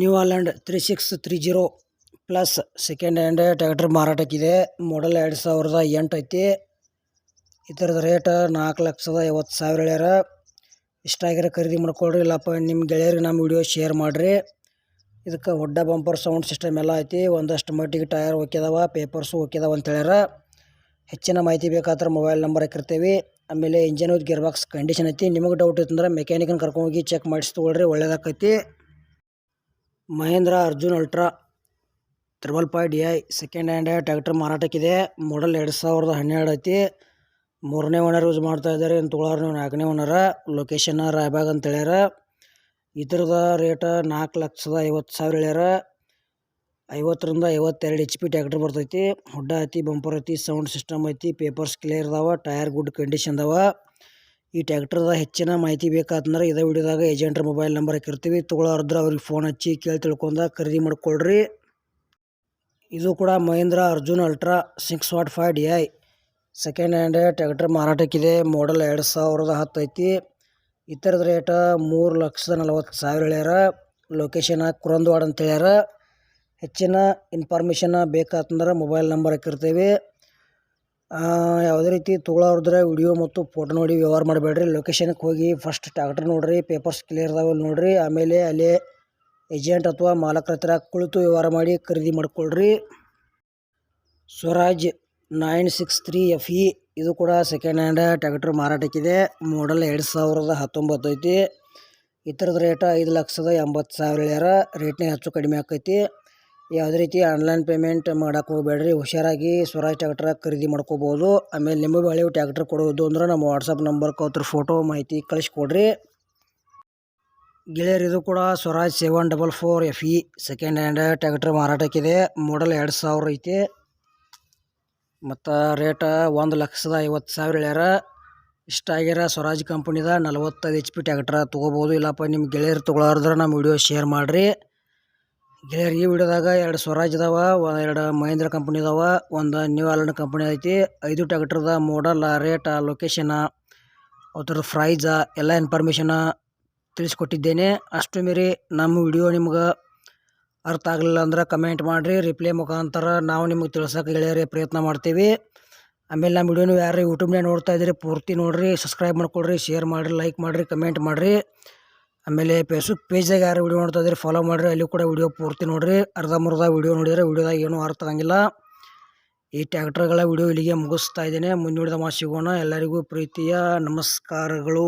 New Holland three six three zero plus second hand tractor ಮಾರಾಟಕ್ಕಿದೆ. Model ಎರಡು ಸಾವಿರದ ಎಂಟು ಐತಿ. ಇದರದ ರೇಟ್ ನಾಲ್ಕು ಲಕ್ಷದ ಐವತ್ತು ಸಾವಿರ ಹೇಳ್ಯಾರ. ಇಷ್ಟ ಆಗಿರೋ ಖರೀದಿ ಮಾಡ್ಕೊಳ್ರಿ, ಇಲ್ಲಪ್ಪ ನಿಮ್ಮ ಗೆಳೆಯರಿಗೆ ನಮ್ಮ ವಿಡಿಯೋ ಶೇರ್ ಮಾಡಿರಿ. ಇದಕ್ಕೆ ಒಡ್ಡ ಬಂಪರ್ ಸೌಂಡ್ ಸಿಸ್ಟಮ್ ಎಲ್ಲ ಐತಿ. ಒಂದಷ್ಟು ಮಟ್ಟಿಗೆ ಟಯರ್ ಓಕ್ಯದವ ಪೇಪರ್ಸು ಓಕ್ಯದವ ಅಂತ ಹೇಳ್ಯಾರ. ಹೆಚ್ಚಿನ ಮಾಹಿತಿ ಬೇಕಾದ್ರೆ ಮೊಬೈಲ್ ನಂಬರ್ ಹಾಕಿರ್ತೀವಿ. ಆಮೇಲೆ engine with gear box condition ಐತಿ. ನಿಮಗೆ ಡೌಟ್ ಇತ್ತಂದ್ರೆ ಮೆಕ್ಯಾನಿಕನ್ ಕರ್ಕೊಂಡೋಗಿ ಚೆಕ್ ಮಾಡಿಸಿ ತೊಗೊಳ್ರಿ, ಒಳ್ಳೇದಾಕೈತಿ. Mahindra Arjun Ultra triple five D I second hand tractor ಮಾರಾಟಕ್ಕಿದೆ. Model ಎರಡು ಸಾವಿರದ ಹನ್ನೆರಡು ಐತಿ. ಮೂರನೇ ಓನರ್ ಯೂಸ್ ಮಾಡ್ತಾ ಇದ್ದಾರೆ. ಇನ್ನು ತೊಗೊಳೋರು ನೀವು ನಾಲ್ಕನೇ ಓನರ ಲೊಕೇಶನ್ ರಾಯಬಾಗ್ ಅಂತ ಹೇಳ್ಯಾರ. ಇದ್ರದ ರೇಟ್ ನಾಲ್ಕು ಲಕ್ಷದ ಐವತ್ತು ಸಾವಿರ ಹೇಳ್ಯಾರ. ಐವತ್ತರಿಂದ ಐವತ್ತೆರಡು ಎಚ್ ಪಿ ಟ್ಯಾಕ್ಟರ್ ಬರ್ತೈತಿ. ಹುಡ್ಡ ಐತಿ ಬಂಪರ್ ಐತಿ ಸೌಂಡ್ ಸಿಸ್ಟಮ್ ಐತಿ ಪೇಪರ್ಸ್ ಕ್ಲಿಯರ್ ಅದಾವ ಟೈರ್ ಗುಡ್ ಕಂಡೀಷನ್ ಅದಾವ. ಈ ಟ್ರ್ಯಾಕ್ಟರ್ದ ಹೆಚ್ಚಿನ ಮಾಹಿತಿ ಬೇಕಾತಂದ್ರೆ ಇದೇ ವಿಡಿಯೋದಾಗ ಏಜೆಂಟ್ರ ಮೊಬೈಲ್ ನಂಬರ್ ಹಾಕಿರ್ತೀವಿ. ತೊಗೊಳೋರ್ದ್ರೆ ಅವ್ರಿಗೆ ಫೋನ್ ಹಚ್ಚಿ ಕೇಳಿ ತಿಳ್ಕೊಂಡ ಖರೀದಿ ಮಾಡ್ಕೊಳ್ರಿ. ಇದು ಕೂಡ Mahindra Arjun Ultra six what five D I. Second hand tractor ಮಾರಾಟಕ್ಕಿದೆ. Model ಎರಡು ಸಾವಿರದ ಹತ್ತು ಐತಿ. ಇತರದ ರೇಟ ಮೂರು ಲಕ್ಷದ ನಲವತ್ತು ಸಾವಿರ ಹೇಳ್ಯಾರ. ಲೊಕೇಶನ್ ಕುರಂದವಾಡ ಅಂತ ಹೇಳ್ಯಾರ. ಹೆಚ್ಚಿನ ಇನ್ಫಾರ್ಮೇಷನ್ ಬೇಕಾತಂದ್ರೆ ಮೊಬೈಲ್ ನಂಬರ್ ಹಾಕಿರ್ತೀವಿ. ಯಾವುದೇ ರೀತಿ ತೊಗೊಳೋರ್ದ್ರೆ ವಿಡಿಯೋ ಮತ್ತು ಫೋಟೋ ನೋಡಿ ವ್ಯವಹಾರ ಮಾಡಬೇಡ್ರಿ. ಲೊಕೇಶನ್ಗೆ ಹೋಗಿ ಫಸ್ಟ್ ಟ್ರಾಕ್ಟರ್ ನೋಡಿರಿ ಪೇಪರ್ಸ್ ಕ್ಲಿಯರ್ ಅದಾವೆ ನೋಡಿರಿ. ಆಮೇಲೆ ಅಲ್ಲಿ ಏಜೆಂಟ್ ಅಥವಾ ಮಾಲಕರ ಹತ್ರ ಕುಳಿತು ವ್ಯವಹಾರ ಮಾಡಿ ಖರೀದಿ ಮಾಡ್ಕೊಳ್ರಿ. Swaraj nine six three F E ಇದು ಕೂಡ ಸೆಕೆಂಡ್ ಹ್ಯಾಂಡ್ ಟ್ಯಾಕ್ಟ್ರ್ ಮಾರಾಟಕ್ಕಿದೆ. ಮಾಡಲ್ ಎರಡು ಸಾವಿರದ ಹತ್ತೊಂಬತ್ತು ಐತಿ. ಇತರದ ರೇಟ ಐದು ಲಕ್ಷದ ಎಂಬತ್ತು ಸಾವಿರ ಹೇಳ್ಯಾರ. ರೇಟ್ನೇ ಹೆಚ್ಚು ಕಡಿಮೆ ಆಕೈತಿ. ಯಾವುದೇ ರೀತಿ ಆನ್ಲೈನ್ ಪೇಮೆಂಟ್ ಮಾಡೋಕೆ ಹೋಗಬೇಡ್ರಿ, ಹುಷಾರಾಗಿ ಸ್ವರಾಜ್ ಟ್ಯಾಕ್ಟ್ರ ಖರೀದಿ ಮಾಡ್ಕೋಬೋದು. ಆಮೇಲೆ ನಿಮಗೆ ಹಳೆವು ಟ್ಯಾಕ್ಟ್ರ್ ಕೊಡೋದು ಅಂದ್ರೆ ನಮ್ಮ ವಾಟ್ಸಪ್ ನಂಬರ್ಗೆ ಅವ್ರ ಫೋಟೋ ಮಾಹಿತಿ ಕಳಿಸ್ಕೊಡ್ರಿ. ಗೆಳೆಯರು ಇದು ಕೂಡ Swaraj seven double four F E second hand tractor ಮಾರಾಟಕ್ಕಿದೆ. Model ಎರಡು ಸಾವಿರ ಐತಿ. ಮತ್ತು ರೇಟ ಒಂದು ಲಕ್ಷದ ಐವತ್ತು ಸಾವಿರ ಹೇಳ್ಯಾರ. ಇಷ್ಟ ಆಗ್ಯಾರ ಸ್ವರಾಜ್ ಕಂಪ್ನಿದ ನಲ್ವತ್ತೈದು ಎಚ್ ಪಿ ಟ್ಯಾಕ್ಟ್ರ ತೊಗೋಬೋದು. ಇಲ್ಲಪ್ಪ ನಿಮ್ಮ ಗೆಳೆಯರು ತೊಗೊಳಾರ್ದ್ರೆ ನಮ್ಮ ವಿಡಿಯೋ ಶೇರ್ ಮಾಡಿರಿ. ಗೆಳೆಯರು ಈ ವಿಡಿಯೋದಾಗ ಎರಡು ಸ್ವರಾಜ್ ಇದಾವ ಎರಡು ಮಹೇಂದ್ರ ಕಂಪ್ನಿ ಇದಾವ, ಒಂದು ನ್ಯೂ ಆಲ್ಯಾಂಡ್ ಕಂಪ್ನಿ ಐತಿ, ಐದು ಟ್ರ್ಯಾಕ್ಟರ್ದ ಮಾಡಲ್ ರೇಟ ಲೊಕೇಶನ ಅದ್ರ ಪ್ರೈಜ ಎಲ್ಲ ಇನ್ಫಾರ್ಮೇಷನ ತಿಳಿಸ್ಕೊಟ್ಟಿದ್ದೇನೆ. ಅಷ್ಟು ಮೀರಿ ನಮ್ಮ ವಿಡಿಯೋ ನಿಮ್ಗೆ ಅರ್ಥ ಆಗಲಿಲ್ಲ ಅಂದ್ರೆ ಕಮೆಂಟ್ ಮಾಡಿರಿ ರಿಪ್ಲೈ ಮುಖಾಂತರ ನಾವು ನಿಮಗೆ ತಿಳ್ಸೋಕೆ ಗೆಳೆಯರೇ ಪ್ರಯತ್ನ ಮಾಡ್ತೀವಿ. ಆಮೇಲೆ ನಮ್ಮ ವಿಡಿಯೋ ನೀವು ಯಾರು ಯೂಟ್ಯೂಬ್ನೇ ನೋಡ್ತಾ ಇದ್ದೀರಿ, ಪೂರ್ತಿ ನೋಡಿರಿ ಸಬ್ಸ್ಕ್ರೈಬ್ ಮಾಡ್ಕೊಳ್ರಿ ಶೇರ್ ಮಾಡಿರಿ ಲೈಕ್ ಮಾಡಿರಿ ಕಮೆಂಟ್ ಮಾಡಿರಿ. ಆಮೇಲೆ ಫೇಸ್ಬುಕ್ ಪೇಜ್ದಾಗ ಯಾರು ವಿಡಿಯೋ ನೋಡ್ತಾ ಇದ್ದೀರಿ ಫಾಲೋ ಮಾಡಿರಿ, ಅಲ್ಲಿ ಕೂಡ ವೀಡಿಯೋ ಪೂರ್ತಿ ನೋಡಿರಿ. ಅರ್ಧಂಬರ್ಧ ವೀಡಿಯೋ ನೋಡಿದರೆ ವೀಡಿಯೋದಾಗ ಏನೂ ಅರ್ಥ ಆಗಂಗಿಲ್ಲ. ಈ ಟ್ಯಾಕ್ಟರ್ಗಳ ವಿಡಿಯೋ ಇಲ್ಲಿಗೆ ಮುಗಿಸ್ತಾ ಇದ್ದೇನೆ. ಮುಂದಿನ ಮಾತು ಸಿಗೋಣ. ಎಲ್ಲರಿಗೂ ಪ್ರೀತಿಯ ನಮಸ್ಕಾರಗಳು.